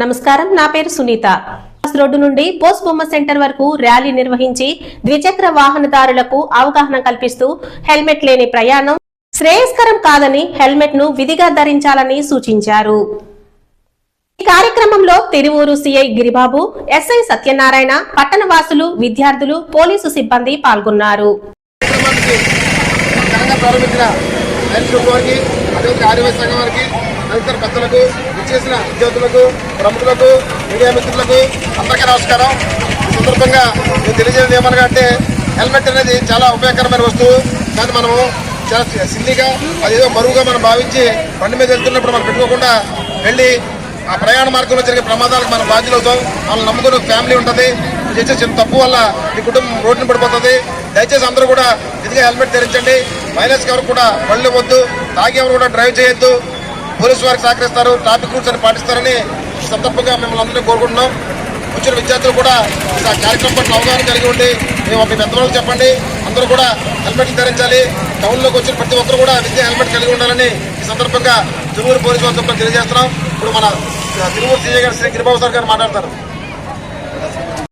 నమస్కారం నా పేరు సునీత. రోడ్డు నుండి పోస్ట్ బొమ్మ సెంటర్ వరకు ర్యాలీ నిర్వహించి ద్విచక్ర వాహనదారులకు అవగాహన కల్పిస్తూ హెల్మెట్ లేని ప్రయాణం శ్రేయస్కరం కాదని హెల్మెట్ను విధిగా ధరించాలని సూచించారు. ఈ కార్యక్రమంలో తిరువూరు సిఐ గిరిబాబు ఎస్ఐ సత్యనారాయణ పట్టణ వాసులు విద్యార్థులు పోలీసు సిబ్బంది పాల్గొన్నారు. ప్రారంభించిన లయన్స్ తదితర పెద్దలకు విచ్చేసిన విద్యార్థులకు ప్రముఖులకు మీడియా మిత్రులకు అందరికీ నమస్కారం. ఈ సందర్భంగా నేను తెలియజేయడం ఏమనగా అంటే హెల్మెట్ అనేది చాలా ఉపయోగకరమైన వస్తువు. కానీ మనము చాలా సిల్లీగా అదేదో బరువుగా మనం భావించి బండి మీద వెళ్తున్నప్పుడు మనం పెట్టుకోకుండా వెళ్ళి ఆ ప్రయాణ మార్గంలో జరిగే ప్రమాదాలకు మనం బాధ్యులు అవుతాం. వాళ్ళని నమ్ముకున్న ఫ్యామిలీ ఉంటుంది. చేసే చిన్న తప్పు వల్ల మీ కుటుంబం రోడ్డున పడిపోతుంది. దయచేసి అందరూ కూడా ఇదిగా హెల్మెట్ ధరించండి. మైలేజ్ ఎవరు కూడా పళ్ళు ఇవ్వద్దు తాగి ఎవరు కూడా డ్రైవ్ చేయొద్దు. పోలీసు వారికి సహకరిస్తారు ట్రాఫిక్ రూల్స్ అని పాటిస్తారని సందర్భంగా మిమ్మల్ని అందరినీ కోరుకుంటున్నాం. వచ్చిన విద్యార్థులు కూడా ఈ కార్యక్రమం పట్ల అవగాహన కలిగి ఉండి మేము మీ పెద్దవాళ్ళకి చెప్పండి అందరూ కూడా హెల్మెట్లు ధరించాలి. టౌన్లోకి వచ్చిన ప్రతి ఒక్కరు కూడా విద్య హెల్మెట్ కలిగి ఉండాలని ఈ సందర్భంగా తిరువురు పోలీసు వారి తెలియజేస్తున్నాం. ఇప్పుడు మన తిరువురు సీఏ గారు శ్రీ గిరిబాబు సార్ గారు మాట్లాడతారు.